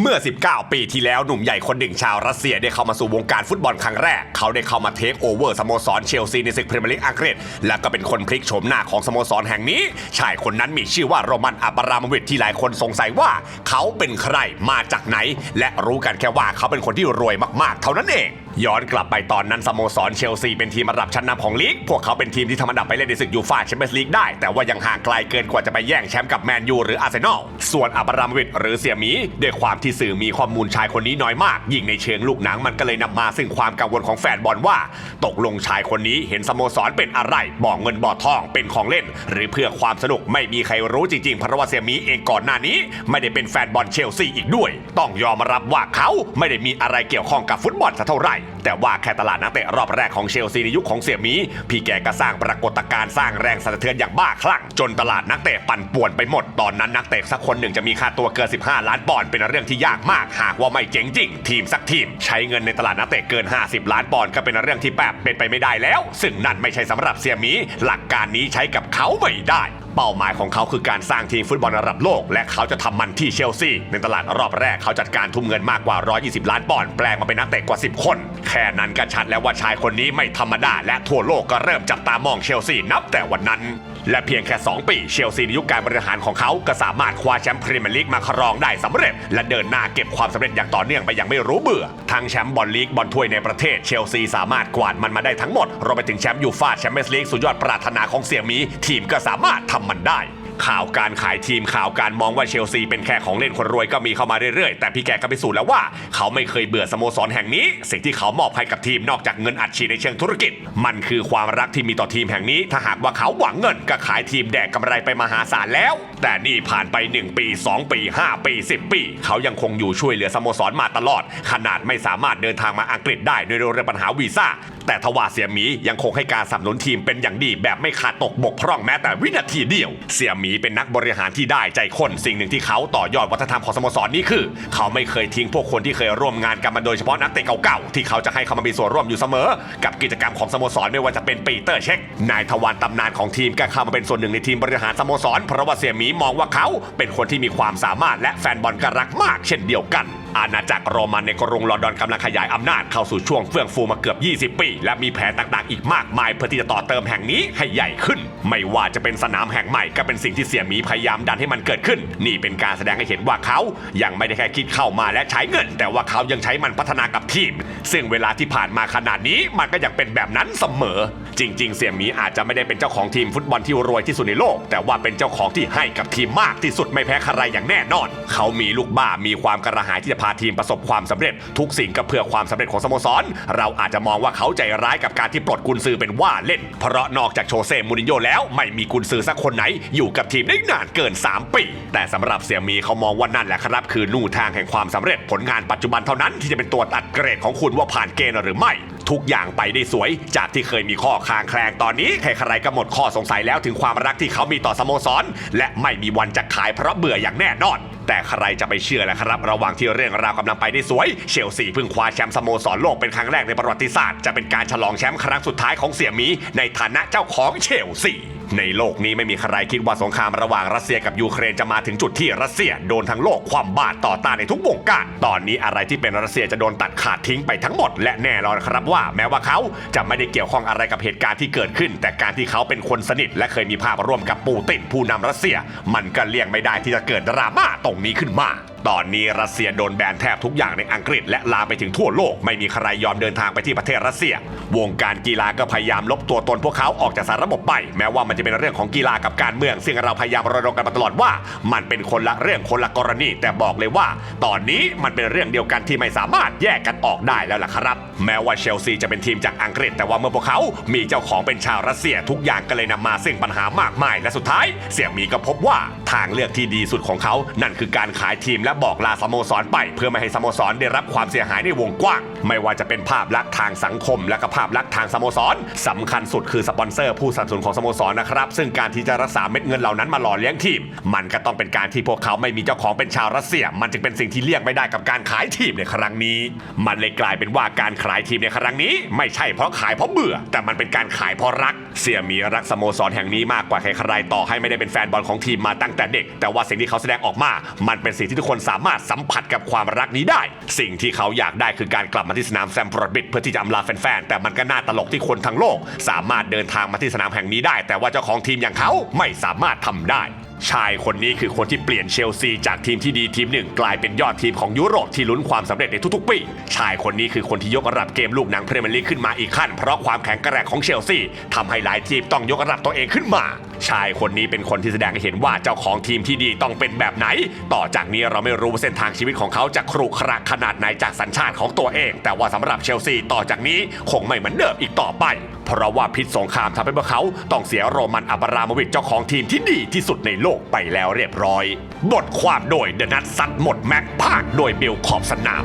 เมื่อ 19 ปีที่แล้วหนุ่มใหญ่คนหนึ่งชาวรัสเซียได้เข้ามาสู่วงการฟุตบอลครั้งแรก เขาได้เข้ามาเทคโอเวอร์สโมสรเชลซีในศึกพรีเมียร์ลีกอังกฤษ และก็เป็นคนพลิกโฉมหน้าของสโมสรแห่งนี้ ชายคนนั้นมีชื่อว่าโรมันอับรามวิชที่หลายคนสงสัยว่า เขาเป็นใครมาจากไหน และรู้กันแค่ว่าเขาเป็นคนที่รวยมากๆ เท่านั้นเอง ย้อนกลับไปตอนนั้นสโมสรเชลซีเป็นทีมระดับชั้นนำของลีก พวกเขาเป็นทีมที่ทำอันดับไปเล่นในศึกยูฟ่าแชมเปี้ยนส์ลีกได้ แต่ว่ายังห่างไกลเกินกว่าจะไปแย่งแชมป์กับแมนยูหรืออาร์เซนอล ส่วนอับรามวิชหรือเสี่ยหมี ด้วยความที่สื่อมีข้อมูลชายคนนี้น้อยมาก ยิ่งในเชิงลูกหนังมันก็เลยนำมาซึ่งความกังวลของแฟนบอลว่า ตกลงชายคนนี้เห็นสโมสรเป็นอะไรบอกเงินบ่อทองเป็นของเล่น หรือเพื่อความสนุกไม่มีใครรู้จริงๆเพราะว่าเสี่ยหมีเองก่อนหน้านี้ ไม่ได้เป็นแฟนบอลเชลซีอีกด้วย ต้องยอมรับว่าเขาไม่ได้มีอะไรเกี่ยวข้องกับฟุตบอลสักเท่าไหร่แต่ว่าแค่ตลาดนักเตะรอบแรกของเชลซีในยุคของเสี่ยหมี พี่แกก็สร้างปรากฏการณ์สร้างแรงสะเทือนอย่างบ้าคลั่ง จนตลาดนักเตะปั่นป่วนไปหมด ตอนนั้นนักเตะสักคนหนึ่งจะมีค่าตัวเกิน 15 ล้านปอนด์เป็นเรื่องที่ยากมาก หากว่าไม่เจ๋งจริง ทีมสักทีม ใช้เงินในตลาดนักเตะเกิน 50 ล้านปอนด์ก็เป็นเรื่องที่แบบเป็นไปไม่ได้แล้ว ซึ่งนั่นไม่ใช่สำหรับเสี่ยหมี หลักการนี้ใช้กับเขาไม่ได้ เป้าหมายของเขาคือการสร้างทีมฟุตบอลระดับโลก และเขาจะทำมันที่เชลซีในตลาดรอบแรกเขาจัดการทุ่มเงินมากกว่า 120 ล้านปอนด์แปลงมาเป็นนักเตะกว่า 10 คน แค่นั้นก็ชัดแล้วว่าชายคนนี้ไม่ธรรมดา และทั่วโลกก็เริ่มจับตามองเชลซีนับแต่วันนั้น และเพียงแค่ 2 ปีเชลซีในยุคการบริหารของเขาก็สามารถคว้าแชมป์พรีเมียร์ลีกมาครองได้สำเร็จ และเดินหน้าเก็บความสำเร็จอย่างต่อเนื่องไปอย่างไม่รู้เบื่อทั้งแชมป์บอลลีกบอลถ้วยในประเทศเชลซีสามารถกวาดมันมาได้ทั้งหมดรวมไปถึงแชมป์ยูฟ่าแชมเปี้ยนส์ลีกสุดยอดปรารถนาของเสี่ยมีทีมก็สามารถทำมันได้ ข่าวการขายทีมข่าวการมองว่าเชลซีเป็นแค่ของเล่นคนรวยก็มีเข้ามาเรื่อยๆ แต่พี่แกก็พิสูจน์แล้วว่า เขาไม่เคยเบื่อสโมสรแห่งนี้ สิ่งที่เขามอบให้กับทีมนอกจากเงินอัดฉีดในเชิงธุรกิจ มันคือความรักที่มีต่อทีมแห่งนี้ ถ้าหากว่าเขาหวังเงินก็ขายทีมแดกกำไรไปมหาศาลแล้ว แต่นี่ผ่านไป 1 ปี 2 ปี 5 ปี 10 ปี เขายังคงอยู่ช่วยเหลือสโมสรมาตลอด ขนาดไม่สามารถเดินทางมาอังกฤษได้โดยเรื่องปัญหาวีซ่า แต่ทว่าเสี่ยหมียังคงให้การสนับสนุนทีมเป็นอย่างดีแบบไม่ขาดตกบกพร่องแม้แต่วินาทีเดียว เสี่ยหมีเป็นนักบริหารที่ได้ใจคนสิ่งหนึ่งที่เขาต่อยอดวัฒนธรรมของสโมสรนี้คือ เขาไม่เคยทิ้งพวกคนที่เคยร่วมงานกันมาโดยเฉพาะนักเตะเก่าๆที่เขาจะให้เขามามีส่วนร่วมอยู่เสมอ กับกิจกรรมของสโมสรไม่ว่าจะเป็นปีเตอร์เช็คนายทวารตำนานของทีมก็เข้ามาเป็นส่วนหนึ่งในทีมบริหารสโมสรเพราะว่าเสี่ยหมีมองว่าเขาเป็นคนที่มีความสามารถและแฟนบอลก็รักมากเช่นเดียวกันอาณาจักรโรมันในกรุงลอนดอนกำลังขยายอำนาจเข้าสู่ช่วงเฟื่องฟูมาเกือบ 20 ปี และมีแผนต่างๆ อีกมากมายเพื่อที่จะต่อเติมแห่งนี้ให้ใหญ่ขึ้น ไม่ว่าจะเป็นสนามแห่งใหม่ก็เป็นสิ่งที่เสี่ยหมีพยายามดันให้มันเกิดขึ้น นี่เป็นการแสดงให้เห็นว่าเขา ยังไม่ได้แค่คิดเข้ามาและใช้เงิน แต่ว่าเขายังใช้มันพัฒนากับทีม ซึ่งเวลาที่ผ่านมาขนาดนี้มันก็ยังเป็นแบบนั้นเสมอ จริง ๆ เสี่ยหมีอาจจะไม่ได้เป็นเจ้าของทีมฟุตบอลที่รวยที่สุดในโลก แต่ว่าเป็นเจ้าของที่ให้กับทีมมากที่สุดไม่แพ้ใครอย่างแน่นอน เขามีลูกบ้ามีความกระหายที่จะพาทีมประสบความสำเร็จ ทุกสิ่งก็เพื่อความสำเร็จของสโมสร เราอาจจะมองว่าเขาใจร้ายกับการที่ปลดกุนซือเป็นว่าเล่น เพราะนอกจากโชเซ่มูรินโญ่แล้ว ไม่มีกุนซือสักคนไหน อยู่กับทีมได้นานเกิน 3 ปี แต่สำหรับเสี่ยมีเขามองว่านั่นแหละครับ คือลู่ทางแห่งความสำเร็จผลงานปัจจุบันเท่านั้นที่จะเป็นตัวตัดเกรดของคุณว่าผ่านเกณฑ์หรือไม่ ทุกอย่างไปได้สวย จากที่เคยมีข้อคางแคลงตอนนี้ใครๆก็หมดข้อสงสัยแล้วถึงความรักที่เขามีต่อสโมสร และไม่มีวันจะขายเพราะเบื่ออย่างแน่นอนแต่ใครจะไปเชื่อล่ะครับ ระหว่างที่เรื่องราวกำลังไปได้สวย เชลซีเพิ่งคว้าแชมป์สโมสรโลกเป็นครั้งแรกในประวัติศาสตร์ จะเป็นการฉลองแชมป์ครั้งสุดท้ายของเสี่ยมีในฐานะเจ้าของเชลซี ในโลกนี้ไม่มีใครคิดว่าสงครามระหว่างรัสเซียกับยูเครนจะมาถึงจุดที่รัสเซียโดนทั้งโลกความบาดต่อต้านในทุกวงการ ตอนนี้อะไรที่เป็นรัสเซียจะโดนตัดขาดทิ้งไปทั้งหมด และแน่นอนครับว่า แม้ว่าเขาจะไม่ได้เกี่ยวข้องอะไรกับเหตุการณ์ที่เกิดขึ้น แต่การที่เขาเป็นคนสนิท และเคยมีภาพร่วมกับปูตินผู้นำรัสเซีย มันก็เลี่ยงไม่ได้ที่จะเกิดดราม่าตรงนี้ขึ้นมา ตอนนี้รัสเซียโดนแบนแทบทุกอย่างในอังกฤษและลามไปถึงทั่วโลก ไม่มีใครยอมเดินทางไปที่ประเทศรัสเซีย วงการกีฬาก็พยายามลบตัวตนพวกเขาออกจากสารระบบไป แม้ว่ามันจะเป็นเรื่องของกีฬากับการเมือง ซึ่งเราพยายามรณรงค์กันมาตลอดว่า มันเป็นคนละเรื่องคนละกรณี แต่บอกเลยว่า ตอนนี้มันเป็นเรื่องเดียวกันที่ไม่สามารถแยกกันออกได้แล้วล่ะครับ แม้ว่าเชลซีจะเป็นทีมจากอังกฤษ แต่ว่าเมื่อพวกเขามีเจ้าของเป็นชาวรัสเซียทุกอย่างก็เลยนำมาซึ่งปัญหามากมาย และสุดท้าย เสี่ยมีก็พบว่าทางเลือกที่ดีสุดของเขา นั่นคือการขายทีมและบอกลาสโมสรไป เพื่อไม่ให้สโมสรได้รับความเสียหายในวงกว้าง ไม่ว่าจะเป็นภาพลักษณ์ทางสังคม และก็ภาพลักษณ์ทางสโมสรสำคัญสุดคือสปอนเซอร์ผู้สนับสนุนของสโมสรนะครับ ซึ่งการที่จะรักษาเม็ดเงินเหล่านั้นมาหล่อเลี้ยงทีม มันก็ต้องเป็นการที่พวกเขาไม่มีเจ้าของเป็นชาวรัสเซีย มันจึงเป็นสิ่งที่เลี่ยงไม่ได้กับการขายทีมในครั้งนี้ มันเลยกลายเป็นว่าการขายทีมในครั้งนี้ ไม่ใช่เพราะขายเพราะเบื่อ แต่มันเป็นการขายเพราะรัก เสียมีรักสโมสรแห่งนี้มากกว่าใครๆต่อให้ไม่ได้เป็นแฟนบอลของทีมมาตั้งแต่เด็ก แต่ว่าสิ่งที่เขาแสดงออกมา มันเป็นสิ่งที่ทุกคนสามารถสัมผัสกับความรักนี้ได้ สิ่งที่เขาอยากได้คือการกลับมาที่สนามแซมฟอร์ดบิดเพื่อที่จะอำลาแฟนๆ แต่มันก็น่าตลกที่คนทั้งโลก สามารถเดินทางมาที่สนามแห่งนี้ได้ แต่ว่าเจ้าของทีมอย่างเขาไม่สามารถทำได้ ชายคนนี้คือคนที่เปลี่ยนเชลซีจากทีมที่ดีทีมหนึ่ง กลายเป็นยอดทีมของยุโรปที่ลุ้นความสำเร็จในทุกๆปี ชายคนนี้คือคนที่ยกระดับเกมลูกหนังพรีเมียร์ลีกขึ้นมาอีกขั้น เพราะความแข็งแกร่งของเชลซีทำให้หลายทีมต้องยกระดับตัวเองขึ้นมา ชายคนนี้เป็นคนที่แสดงให้เห็นว่าเจ้าของทีมที่ดีต้องเป็นแบบไหน ต่อจากนี้เราไม่รู้เส้นทางชีวิตของเขาจะครุขระขนาดไหนจากสัญชาติของตัวเอง แต่ว่าสำหรับเชลซีต่อจากนี้คงไม่เหมือนเดิมอีกต่อไป เพราะว่าพิษสงครามทำให้พวกเขาต้องเสียโรมันอับราโมวิชเจ้าของทีมที่ดีที่สุดในโลกไปแล้วเรียบร้อย บทความโดยเดนัทซัดหมดแม็กภาคโดยเบลขอบสนาม